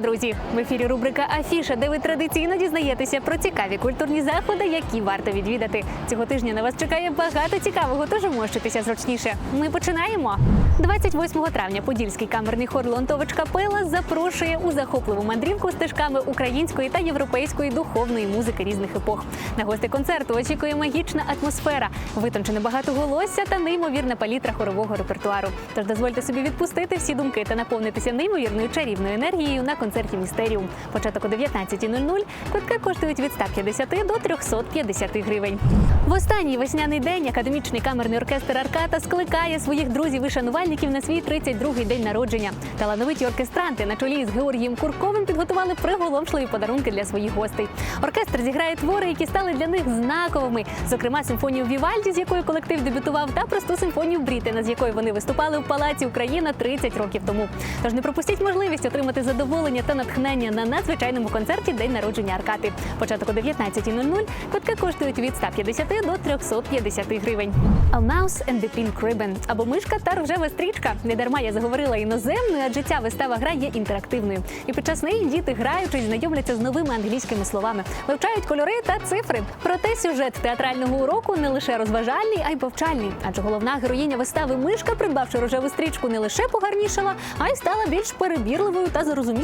друзі! В ефірі рубрика Афіша, де ви традиційно дізнаєтеся про цікаві культурні заходи, які варто відвідати. Цього тижня на вас чекає багато цікавого, тож вмощуйтеся зручніше. Ми починаємо. 28 травня Подільський камерний хор Леонтович Капела запрошує у захопливу мандрівку стежками української та європейської духовної музики різних епох. На гости концерту очікує магічна атмосфера, витончене багатоголосся та неймовірна палітра хорового репертуару. Тож дозвольте собі відпустити всі думки та наповнитися неймовірною чарівною енергією на концерті Містеріум. Початок о 19.00. Квитки коштують від 150 до 350 гривень. В останній весняний день академічний камерний оркестр Арката скликає своїх друзів і шанувальників на свій 32-й день народження. Талановиті оркестранти на чолі з Георгієм Курковим підготували приголомшливі подарунки для своїх гостей. Оркестр зіграє твори, які стали для них знаковими. Зокрема, симфонію Вівальді, з якою колектив дебютував, та просту симфонію Брітена, з якою вони виступали в Палаці Україна 30 років тому. Тож не пропустіть можливість отримати задоволення та натхнення на надзвичайному концерті День народження Аркати. Початок о 19.00. Квитки коштують від 150 до 350 гривень. A Mouse and the Pink Ribbon або мишка та рожева стрічка. Не дарма я заговорила іноземною, адже ця вистава гра є інтерактивною. І під час неї діти граючись знайомляться з новими англійськими словами, вивчають кольори та цифри. Проте сюжет театрального уроку не лише розважальний, а й повчальний. Адже головна героїня вистави мишка, придбавши рожеву стрічку, не лише погарнішала, а й стала більш перебірливою та зрозумілою.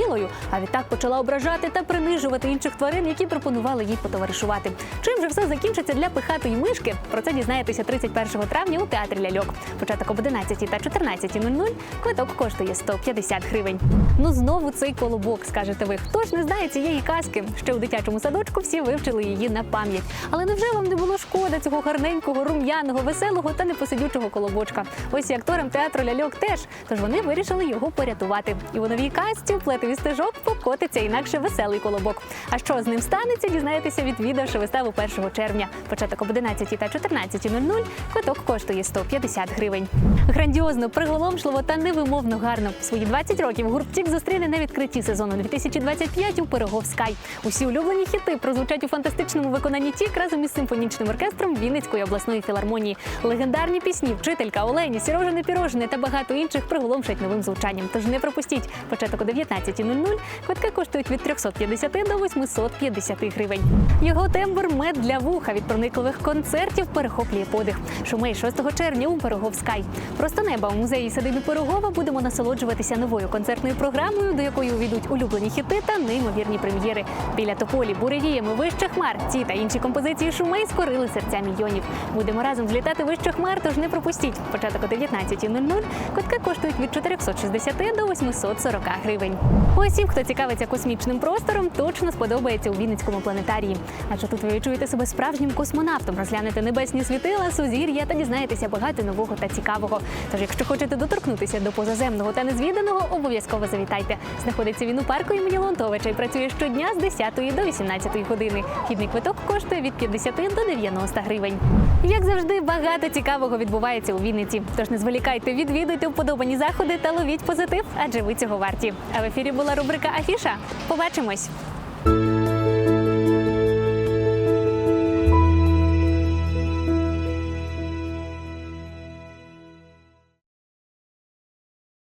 А відтак почала ображати та принижувати інших тварин, які пропонували їй потоваришувати. Чим же все закінчиться для пихатої мишки? Про це дізнаєтеся 31 травня у театрі ляльок. Початок об 11 та 14.00. Квиток коштує 150 гривень. Ну знову цей колобок, скажете ви. Хто ж не знає цієї казки? Ще у дитячому садочку всі вивчили її на пам'ять. Але невже вам не було шкода цього гарненького, рум'яного, веселого та непосидючого колобочка? Ось і акторам театру ляльок теж. Тож вони вирішили його порятувати. І у новій касті у плетеві стежок покотиться інакше веселий колобок. А що з ним станеться, дізнаєтеся, відвідавши виставу 1 червня. Початок об 11 та 14.00. Квиток коштує 150 гривень. Грандіозно, приголомшливо та невимовно гарно. Свої 20 років гурптік зустріне на відкритті сезону 2025 у Пирогов Скай. Усі улюблені хіти прозвучать у фантастичному виконанні Тік разом із симфонічним оркестром Вінницької обласної філармонії. Легендарні пісні, вчителька, Олені, Сірожини Пірожини та багато інших приголомшать новим звучанням. Тож не пропустіть. Початок о 19.00. Квитки коштують від 350 до 850 гривень. Його тембр мед для вуха від проникливих концертів перехоплює подих. Шумей 6 червня у Пироговскай. Просто неба у музеї садиби Пирогова будемо насолоджуватися новою концертною програмою, до якої увійдуть улюблені хіти та неймовірні прем'єри. Біля тополі, буревіями, вище хмар. Ці та інші композиції шумей скорили серця мільйонів. Будемо разом злітати вище хмар, тож не пропустіть. Початок о 19.00. Квитки коштують від 460 до 840 гривень. Усім, хто цікавиться космічним простором, точно сподобається у Вінницькому планетарії. Адже тут ви відчуєте себе справжнім космонавтом, розглянете небесні світила, сузір'я та дізнаєтеся багато нового та цікавого. Тож, якщо хочете доторкнутися до позаземного та незвіданого, обов'язково завітайте. Знаходиться він у парку імені Леонтовича і працює щодня з 10 до 18 години. Вхідний квиток коштує від 50 до 90 гривень. Як завжди, багато цікавого відбувається у Вінниці. Тож не зволікайте, відвідуйте вподобані заходи та ловіть позитив, адже ви цього варті. А в ефірі була рубрика Афіша. Побачимось.